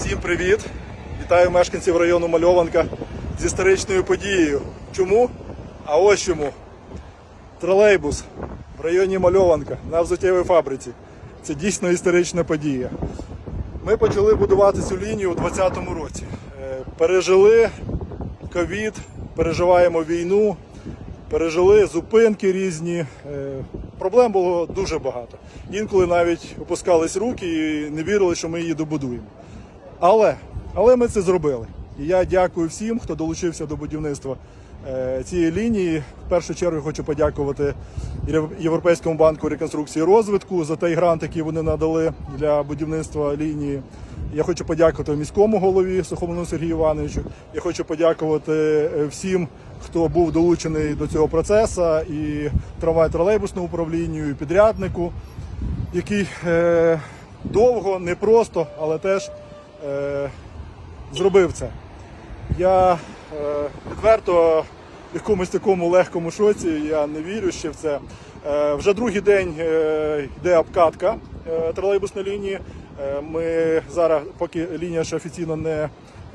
Всім привіт! Вітаю мешканців району Мальованка з історичною подією. Чому? А ось чому. Тролейбус в районі Мальованка на взуттєвій фабриці. Це дійсно історична подія. Ми почали будувати цю лінію у 2020 році. Е, Пережили ковід, переживаємо війну, пережили зупинки різні. Е, Проблем було дуже багато. Інколи навіть опускались руки і не вірили, що ми її добудуємо. Але, але ми це зробили. І я дякую всім, хто долучився до будівництва е, цієї лінії. В першу чергу хочу подякувати Євро- Європейському банку реконструкції і розвитку за той грант, який вони надали для будівництва лінії. Я хочу подякувати міському голові Сухомлину Сергію Івановичу. Я хочу подякувати е, всім, хто був долучений до цього процесу, і трамвай-тролейбусному управлінню, і підряднику, який е, довго, непросто, але теж е, зробив це. Я е, відверто в якомусь такому легкому шоці, я не вірю ще в це. Е, вже другий день е, йде обкатка е, тролейбусної лінії. Е, ми зараз, поки лінія ще офіційно не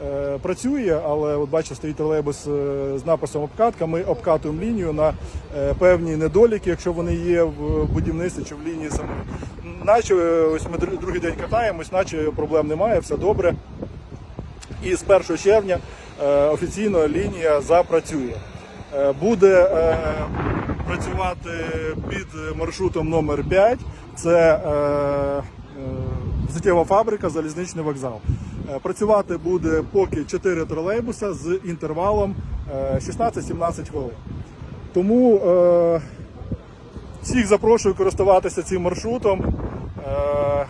е, працює, але от бачите, стоїть тролейбус е, з написом обкатка. Ми обкатуємо лінію на е, певні недоліки, якщо вони є в будівництві чи в лінії самої. Наче е, ось ми другий день катаємось, наче проблем немає, все добре. І з 1 червня е, офіційно лінія запрацює. Е, Буде працювати під маршрутом номер 5 Це взуттєва фабрика, залізничний вокзал. Працювати буде поки 4 тролейбуса з інтервалом е, 16-17 хвилин. Тому всіх запрошую користуватися цим маршрутом. Е,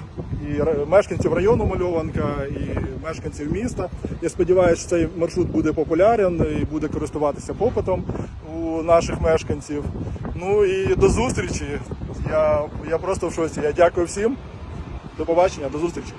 І мешканців району Мальованка, і мешканців міста. Я сподіваюся, що цей маршрут буде популярен і буде користуватися попитом у наших мешканців. Ну і до зустрічі. Я, я просто в шоці. Я дякую всім. До побачення, до зустрічі.